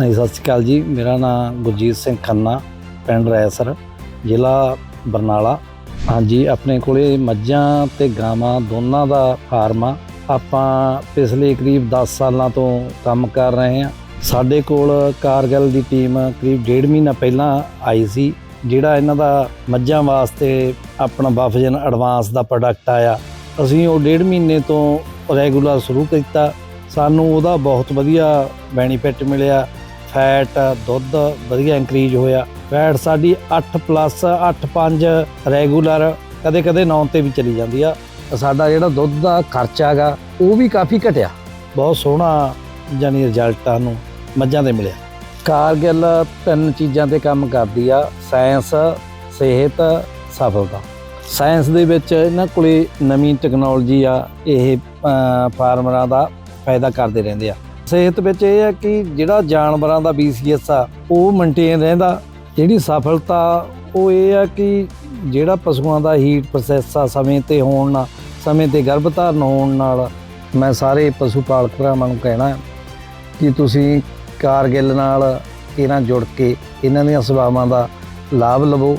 ਹਾਂਜੀ, ਸਤਿ ਸ਼੍ਰੀ ਅਕਾਲ ਜੀ। ਮੇਰਾ ਨਾਮ ਗੁਰਜੀਤ ਸਿੰਘ ਖੰਨਾ, ਪਿੰਡ ਰੈਸਰ ਜ਼ਿਲ੍ਹਾ ਬਰਨਾਲਾ। ਹਾਂਜੀ, ਆਪਣੇ ਕੋਲੇ ਮੱਝਾਂ ਤੇ ਗਾਵਾਂ ਦੋਨਾਂ ਦਾ ਫਾਰਮ ਆ। ਆਪਾਂ ਪਿਛਲੇ ਕਰੀਬ 10 ਸਾਲਾਂ ਤੋਂ ਕੰਮ ਕਰ ਰਹੇ ਹਾਂ। ਸਾਡੇ ਕੋਲ ਕਾਰਗਿਲ ਦੀ ਟੀਮ ਕਰੀਬ ਡੇਢ ਮਹੀਨਾ ਪਹਿਲਾਂ ਆਈ ਸੀ, ਜਿਹੜਾ ਇਹਨਾਂ ਦਾ ਮੱਝਾਂ ਵਾਸਤੇ ਆਪਣਾ ਬਫਜਨ ਐਡਵਾਂਸ ਦਾ ਪ੍ਰੋਡਕਟ ਆਇਆ। ਅਸੀਂ ਉਹ ਡੇਢ ਮਹੀਨੇ ਤੋਂ ਰੈਗੂਲਰ ਸ਼ੁਰੂ ਕੀਤਾ। ਸਾਨੂੰ ਉਹਦਾ ਬਹੁਤ ਵਧੀਆ ਬੈਨੀਫਿਟ ਮਿਲਿਆ। ਫੈਟ, ਦੁੱਧ ਵਧੀਆ ਇਨਕਰੀਜ਼ ਹੋਇਆ। ਫੈਟ ਸਾਡੀ 8 ਪਲੱਸ 8.5 ਰੈਗੂਲਰ ਕਦੇ ਕਦੇ 9 ਤੇ ਵੀ ਚਲੀ ਜਾਂਦੀ ਆ। ਸਾਡਾ ਜਿਹੜਾ ਦੁੱਧ ਦਾ ਖਰਚਾ ਹੈਗਾ, ਉਹ ਵੀ ਕਾਫੀ ਘਟਿਆ। ਬਹੁਤ ਸੋਹਣਾ ਜਾਨੀ ਰਿਜ਼ਲਟ ਆ ਨੂੰ ਮੱਝਾਂ ਦੇ ਮਿਲਿਆ। ਕਾਰਗਿਲ ਤਿੰਨ ਚੀਜ਼ਾਂ ਤੇ ਕੰਮ ਕਰਦੀ ਆ ਸਾਇੰਸ ਸਿਹਤ, ਸਫਲਤਾ। ਸਾਇੰਸ ਦੇ ਵਿੱਚ ਇਹਨਾਂ ਕੋਲੇ ਨਵੀਂ ਟੈਕਨੋਲੋਜੀ ਆ, ਇਹ ਫਾਰਮਰਾਂ ਦਾ ਫਾਇਦਾ ਕਰਦੇ ਰਹਿੰਦੇ ਆ। ਸਿਹਤ ਵਿੱਚ ਇਹ ਹੈ ਕਿ ਜਿਹੜਾ ਜਾਨਵਰਾਂ ਦਾ BCS ਆ, ਉਹ ਮੇਨਟੇਨ ਰਹਿੰਦਾ। ਜਿਹੜੀ ਸਫਲਤਾ, ਉਹ ਇਹ ਆ ਕਿ ਜਿਹੜਾ ਪਸ਼ੂਆਂ ਦਾ ਹੀਟ ਪ੍ਰੋਸੈਸ ਆ, ਸਮੇਂ ਤੇ ਹੋਣ ਨਾਲ, ਸਮੇਂ ਤੇ ਗਰਭ ਧਾਰਨ ਹੋਣ ਨਾਲ, ਮੈਂ ਸਾਰੇ ਪਸ਼ੂ ਪਾਲਕ ਭਰਾਵਾਂ ਨੂੰ ਕਹਿਣਾ ਕਿ ਤੁਸੀਂ ਕਾਰਗਿਲ ਨਾਲ ਇਹਨਾਂ ਜੁੜ ਕੇ ਇਹਨਾਂ ਦੀਆਂ ਸੇਵਾਵਾਂ ਦਾ ਲਾਭ ਲਵੋ।